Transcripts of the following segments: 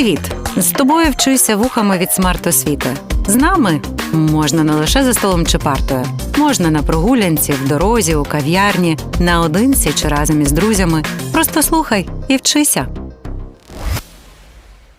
Привіт! З тобою вчуся вухами від смарт-освіти. З нами можна не лише за столом чи партою, можна на прогулянці, в дорозі, у кав'ярні, наодинці чи разом із друзями. Просто слухай і вчися.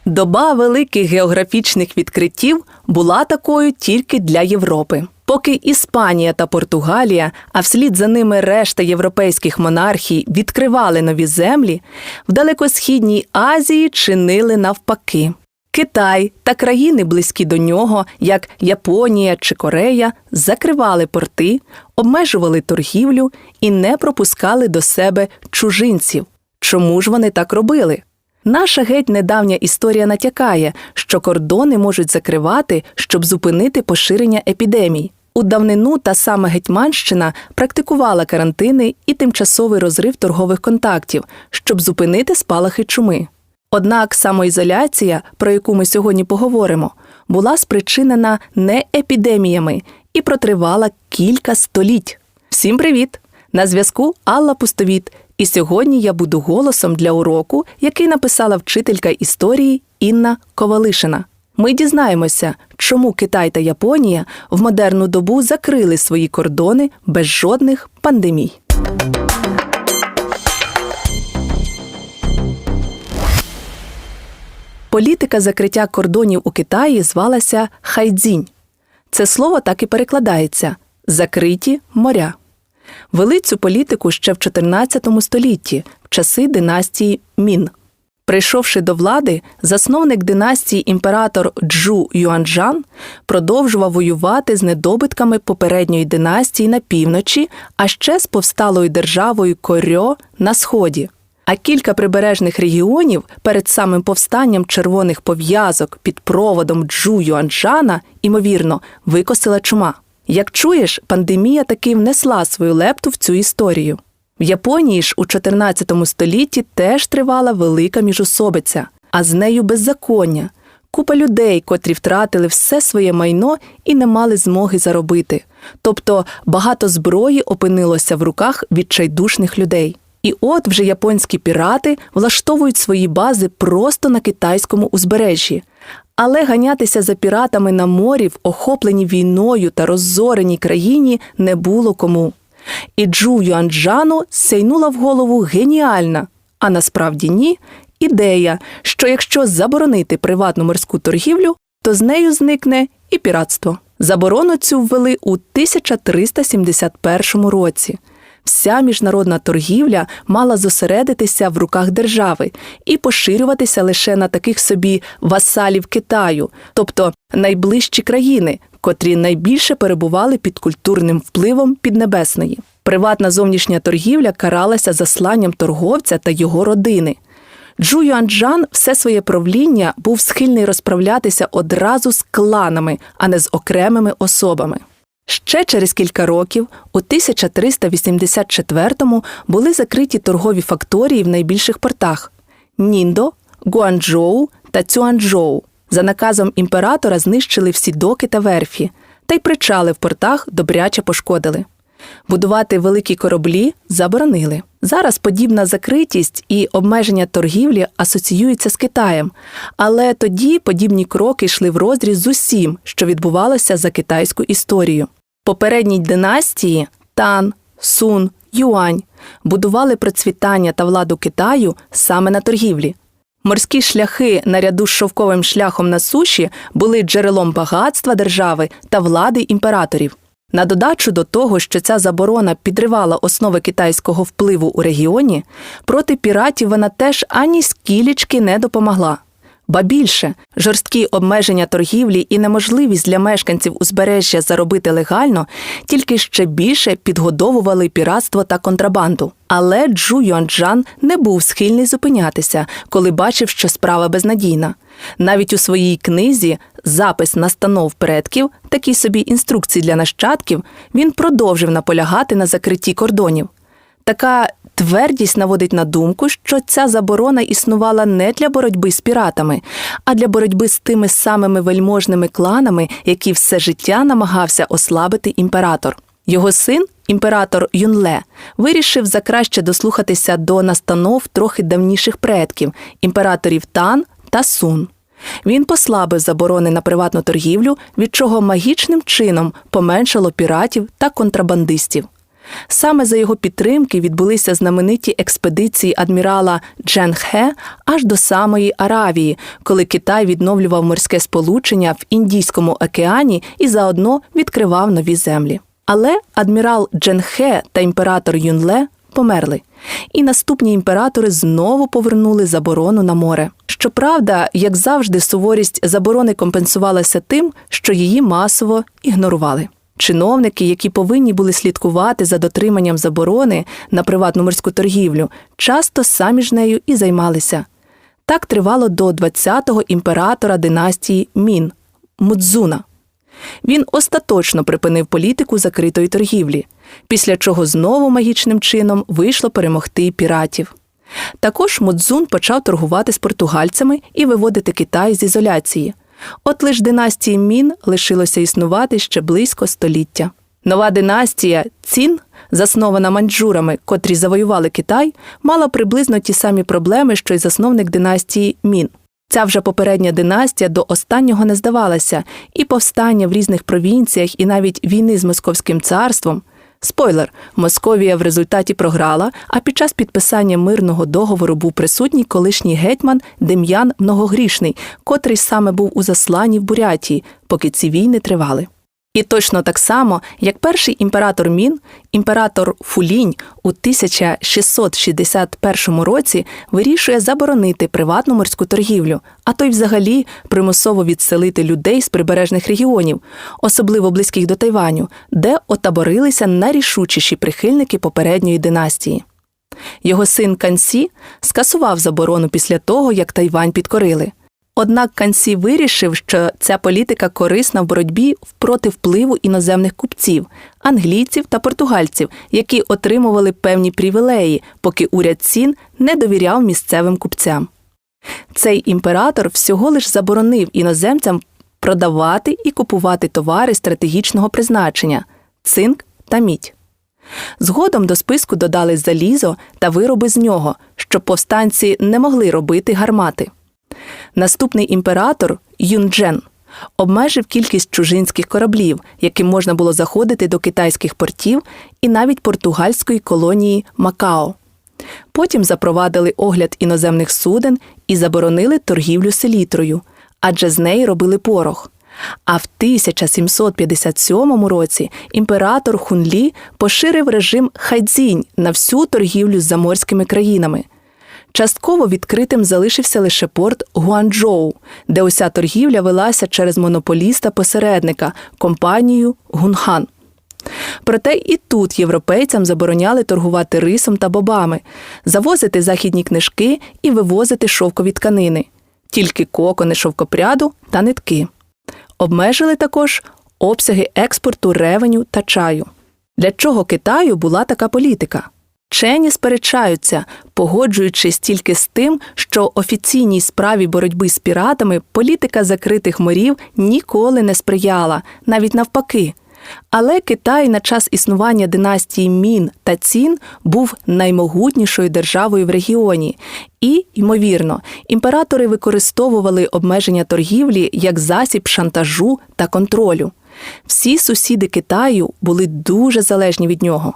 Доба великих географічних відкриттів була такою тільки для Європи. Поки Іспанія та Португалія, а вслід за ними решта європейських монархій відкривали нові землі, в далекосхідній Азії чинили навпаки. Китай та країни близькі до нього, як Японія чи Корея, закривали порти, обмежували торгівлю і не пропускали до себе чужинців. Чому ж вони так робили? Наша геть недавня історія натякає, що кордони можуть закривати, щоб зупинити поширення епідемій. У давнину та саме Гетьманщина практикувала карантини і тимчасовий розрив торгових контактів, щоб зупинити спалахи чуми. Однак самоізоляція, про яку ми сьогодні поговоримо, була спричинена не епідеміями і протривала кілька століть. Всім привіт! На зв'язку Алла Пустовіт, і сьогодні я буду голосом для уроку, який написала вчителька історії Інна Ковалишина. Ми дізнаємося, чому Китай та Японія в модерну добу закрили свої кордони без жодних пандемій. Політика закриття кордонів у Китаї звалася хайдзінь. Це слово так і перекладається закриті моря. Вели цю політику ще в 14 столітті, в часи династії Мін. Прийшовши до влади, засновник династії імператор Джу Юанджан продовжував воювати з недобитками попередньої династії на півночі, а ще з повсталою державою Корьо на сході. А кілька прибережних регіонів перед самим повстанням червоних пов'язок під проводом Джу Юанджана, імовірно, викосила чума. Як чуєш, пандемія таки внесла свою лепту в цю історію. В Японії ж у 14 столітті теж тривала велика міжособиця, а з нею беззаконня. Купа людей, котрі втратили все своє майно і не мали змоги заробити. Тобто багато зброї опинилося в руках відчайдушних людей. І от вже японські пірати влаштовують свої бази просто на китайському узбережжі. Але ганятися за піратами на морі в охопленій війною та роззореній країні не було кому. І Джу Юанджану сяйнула в голову геніальна, а насправді ні, ідея, що якщо заборонити приватну морську торгівлю, то з нею зникне і піратство. Заборону цю ввели у 1371 році. Вся міжнародна торгівля мала зосередитися в руках держави і поширюватися лише на таких собі васалів Китаю, тобто найближчі країни, котрі найбільше перебували під культурним впливом Піднебесної. Приватна зовнішня торгівля каралася засланням торговця та його родини. Джу Юанджан все своє правління був схильний розправлятися одразу з кланами, а не з окремими особами. Ще через кілька років, у 1384-му, були закриті торгові факторії в найбільших портах Ніндо, Гуанчжоу та Цюанчжоу. За наказом імператора знищили всі доки та верфі, та й причали в портах добряче пошкодили. Будувати великі кораблі заборонили. Зараз подібна закритість і обмеження торгівлі асоціюються з Китаєм, але тоді подібні кроки йшли в розріз з усім, що відбувалося за китайську історію. Попередній династії Тан, Сун, Юань будували процвітання та владу Китаю саме на торгівлі. Морські шляхи наряду з шовковим шляхом на суші були джерелом багатства держави та влади імператорів. На додачу до того, що ця заборона підривала основи китайського впливу у регіоні, проти піратів вона теж ані скілічки не допомогла. Ба більше жорсткі обмеження торгівлі і неможливість для мешканців узбережжя заробити легально тільки ще більше підгодовували піратство та контрабанду. Але Джу Юанджан не був схильний зупинятися, коли бачив, що справа безнадійна. Навіть у своїй книзі Запис настанов предків, такі собі інструкції для нащадків, він продовжив наполягати на закритті кордонів. Така твердість наводить на думку, що ця заборона існувала не для боротьби з піратами, а для боротьби з тими самими вельможними кланами, які все життя намагався ослабити імператор. Його син, імператор Юнле, вирішив закраще дослухатися до настанов трохи давніших предків імператорів Тан та Сун. Він послабив заборони на приватну торгівлю, від чого магічним чином поменшало піратів та контрабандистів. Саме за його підтримки відбулися знамениті експедиції адмірала Джен Хе аж до самої Аравії, коли Китай відновлював морське сполучення в Індійському океані і заодно відкривав нові землі. Але адмірал Джен Хе та імператор Юнле померли, і наступні імператори знову повернули заборону на море. Щоправда, як завжди, суворість заборони компенсувалася тим, що її масово ігнорували. Чиновники, які повинні були слідкувати за дотриманням заборони на приватну морську торгівлю, часто самі ж нею і займалися. Так тривало до 20-го імператора династії Мін Мудзуна. Він остаточно припинив політику закритої торгівлі, після чого знову магічним чином вийшло перемогти піратів. Також Мудзун почав торгувати з португальцями і виводити Китай з ізоляції. От лиш династії Мін лишилося існувати ще близько століття. Нова династія Цін, заснована маньчжурами, котрі завоювали Китай, мала приблизно ті самі проблеми, що й засновник династії Мін. Ця вже попередня династія до останнього не здавалася, і повстання в різних провінціях, і навіть війни з Московським царством. Спойлер, Московія в результаті програла, а під час підписання мирного договору був присутній колишній гетьман Дем'ян Многогрішний, котрий саме був у засланні в Бурятії, поки ці війни тривали. І точно так само, як перший імператор Мін, імператор Фулінь у 1661 році вирішує заборонити приватну морську торгівлю, а то й взагалі примусово відселити людей з прибережних регіонів, особливо близьких до Тайваню, де отаборилися найрішучіші прихильники попередньої династії. Його син Кансі скасував заборону після того, як Тайвань підкорили. Однак Кансі вирішив, що ця політика корисна в боротьбі проти впливу іноземних купців, англійців та португальців, які отримували певні привілеї, поки уряд цін не довіряв місцевим купцям. Цей імператор всього лиш заборонив іноземцям продавати і купувати товари стратегічного призначення цинк та мідь. Згодом до списку додали залізо та вироби з нього, щоб повстанці не могли робити гармати. Наступний імператор Юнджен обмежив кількість чужинських кораблів, яким можна було заходити до китайських портів і навіть португальської колонії Макао. Потім запровадили огляд іноземних суден і заборонили торгівлю селітрою, адже з неї робили порох. А в 1757 році імператор Хунлі поширив режим хайдзінь на всю торгівлю з заморськими країнами. Частково відкритим залишився лише порт Гуанчжоу, де уся торгівля велася через монополіста-посередника компанію Гунхан. Проте і тут європейцям забороняли торгувати рисом та бобами, завозити західні книжки і вивозити шовкові тканини, тільки кокони шовкопряду та нитки. Обмежили також обсяги експорту ревеню та чаю. Для чого Китаю була така політика? Вчені сперечаються, погоджуючись тільки з тим, що офіційній справі боротьби з піратами політика закритих морів ніколи не сприяла, навіть навпаки. Але Китай на час існування династії Мін та Цін був наймогутнішою державою в регіоні, і, ймовірно, імператори використовували обмеження торгівлі як засіб шантажу та контролю. Всі сусіди Китаю були дуже залежні від нього.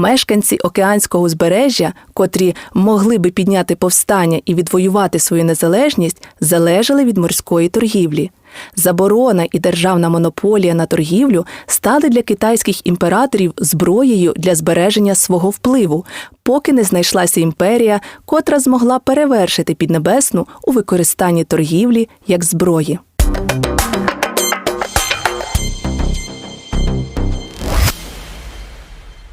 Мешканці океанського узбережжя, котрі могли би підняти повстання і відвоювати свою незалежність, залежали від морської торгівлі. Заборона і державна монополія на торгівлю стали для китайських імператорів зброєю для збереження свого впливу, поки не знайшлася імперія, котра змогла перевершити Піднебесну у використанні торгівлі як зброї.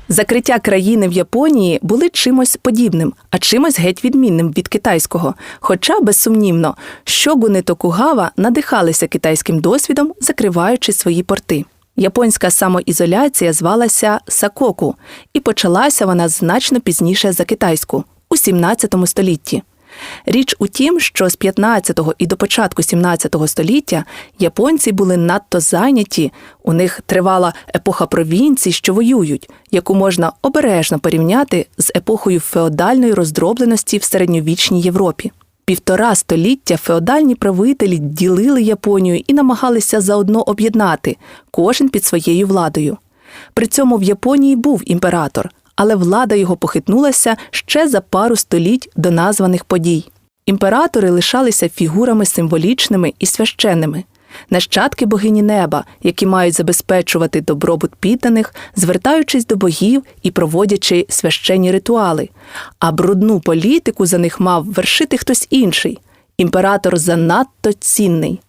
Закриття країни в Японії були чимось подібним, а чимось геть відмінним від китайського. Хоча, безсумнівно, щогуни Токугава надихалися китайським досвідом, закриваючи свої порти. Японська самоізоляція звалася Сакоку, і почалася вона значно пізніше за китайську у 17 столітті. Річ у тім, що з 15-го і до початку 17 століття японці були надто зайняті, у них тривала епоха провінцій, що воюють, яку можна обережно порівняти з епохою феодальної роздробленості в середньовічній Європі. Півтора століття феодальні правителі ділили Японію і намагалися заодно об'єднати, кожен під своєю владою. При цьому в Японії був імператор, але влада його похитнулася ще за пару століть до названих подій. Імператори лишалися фігурами символічними і священними, нащадки богині неба, які мають забезпечувати добробут підданих, звертаючись до богів і проводячи священні ритуали. А брудну політику за них мав вершити хтось інший. Імператор занадто цінний.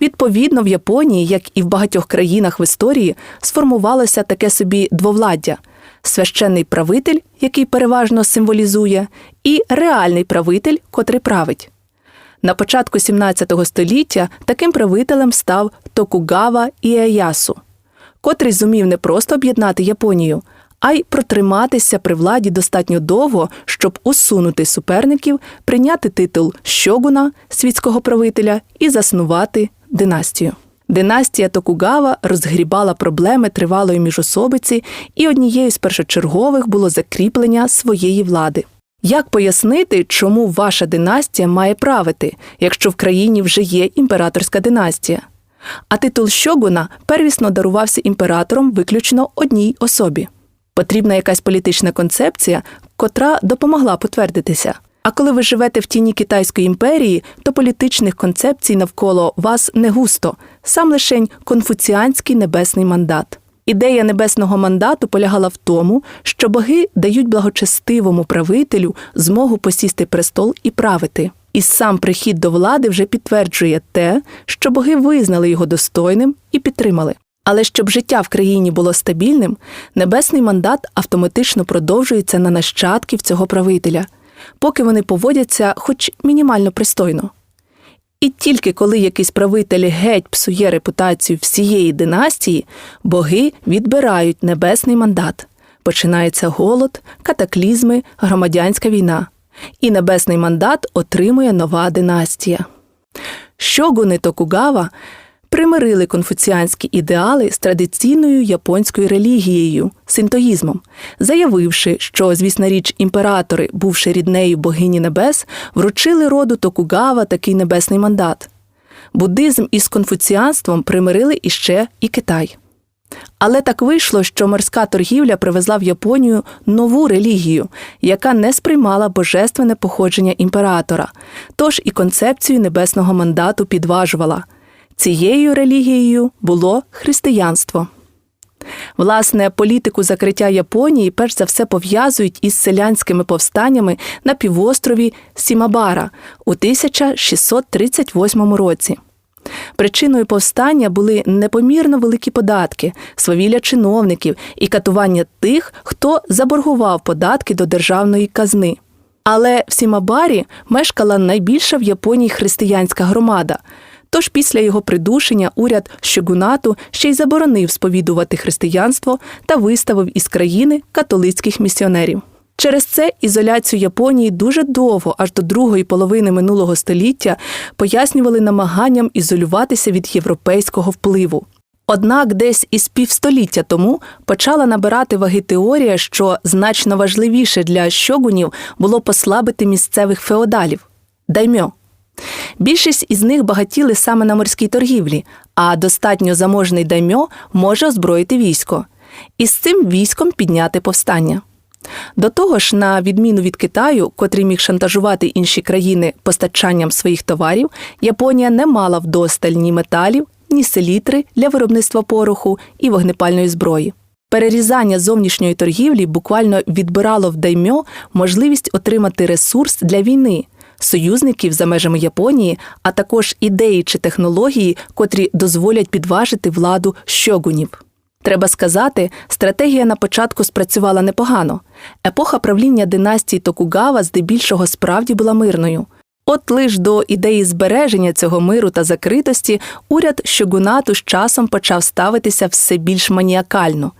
Відповідно, в Японії, як і в багатьох країнах в історії, сформувалося таке собі двовладдя священний правитель, який переважно символізує, і реальний правитель, котрий править. На початку 17 століття таким правителем став Токугава Іеясу, котрий зумів не просто об'єднати Японію, а й протриматися при владі достатньо довго, щоб усунути суперників, прийняти титул щогуна світського правителя і заснувати династію. Династія Токугава розгрібала проблеми тривалої міжособиці, і однією з першочергових було закріплення своєї влади. Як пояснити, чому ваша династія має правити, якщо в країні вже є імператорська династія? А титул щогуна первісно дарувався імператором виключно одній особі. Потрібна якась політична концепція, котра допомогла потвердитися. А коли ви живете в тіні Китайської імперії, то політичних концепцій навколо вас не густо, сам лишень конфуціанський небесний мандат. Ідея небесного мандату полягала в тому, що боги дають благочестивому правителю змогу посісти престол і правити. І сам прихід до влади вже підтверджує те, що боги визнали його достойним і підтримали. Але щоб життя в країні було стабільним, небесний мандат автоматично продовжується на нащадків цього правителя, поки вони поводяться хоч мінімально пристойно. І тільки коли якийсь правитель геть псує репутацію всієї династії, боги відбирають небесний мандат. Починається голод, катаклізми, громадянська війна. І небесний мандат отримує нова династія. Щогуни Токугава примирили конфуціанські ідеали з традиційною японською релігією синтоїзмом, заявивши, що, звісна річ, імператори, бувши ріднею богині небес, вручили роду Токугава такий небесний мандат. Буддизм із конфуціанством примирили іще і Китай. Але так вийшло, що морська торгівля привезла в Японію нову релігію, яка не сприймала божественне походження імператора, тож і концепцію небесного мандату підважувала. Цією релігією було християнство. Власне, політику закриття Японії перш за все пов'язують із селянськими повстаннями на півострові Сімабара у 1638 році. Причиною повстання були непомірно великі податки, свавілля чиновників і катування тих, хто заборгував податки до державної казни. Але в Сімабарі мешкала найбільша в Японії християнська громада. Тож після його придушення уряд Щогунату ще й заборонив сповідувати християнство та виставив із країни католицьких місіонерів. Через це ізоляцію Японії дуже довго, аж до другої половини минулого століття, пояснювали намаганням ізолюватися від європейського впливу. Однак десь із півстоліття тому почала набирати ваги теорія, що значно важливіше для щогунів було послабити місцевих феодалів даймьо. Більшість із них багатіли саме на морській торгівлі, а достатньо заможний даймьо може озброїти військо і з цим військом підняти повстання. До того ж, на відміну від Китаю, котрий міг шантажувати інші країни постачанням своїх товарів, Японія не мала вдосталь ні металів, ні селітри для виробництва пороху і вогнепальної зброї. Перерізання зовнішньої торгівлі буквально відбирало в даймьо можливість отримати ресурс для війни, союзників за межами Японії, а також ідеї чи технології, котрі дозволять підважити владу щогунів. Треба сказати, стратегія на початку спрацювала непогано. Епоха правління династії Токугава здебільшого справді була мирною. От лиш до ідеї збереження цього миру та закритості уряд щогунату з часом почав ставитися все більш маніакально.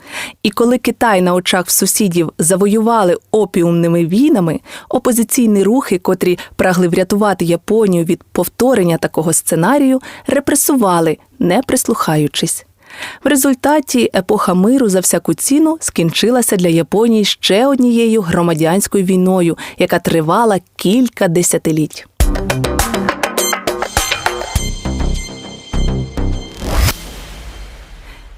І коли Китай на очах сусідів завоювали опіумними війнами, опозиційні рухи, котрі прагли врятувати Японію від повторення такого сценарію, репресували, не прислухаючись. В результаті епоха миру за всяку ціну скінчилася для Японії ще однією громадянською війною, яка тривала кілька десятиліть.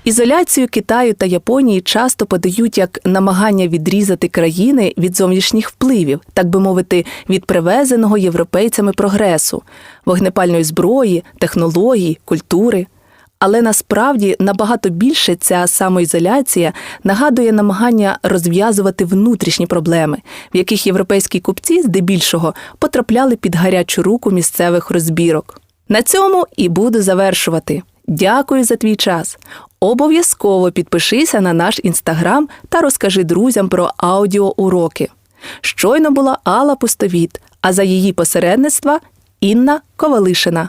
Ізоляцію Китаю та Японії часто подають як намагання відрізати країни від зовнішніх впливів, так би мовити, від привезеного європейцями прогресу, вогнепальної зброї, технологій, культури. Але насправді набагато більше ця самоізоляція нагадує намагання розв'язувати внутрішні проблеми, в яких європейські купці здебільшого потрапляли під гарячу руку місцевих розбірок. На цьому і буду завершувати. Дякую за твій час. Обов'язково підпишися на наш інстаграм та розкажи друзям про аудіоуроки. Щойно була Алла Пустовіт, а за її посередництва Інна Ковалишина.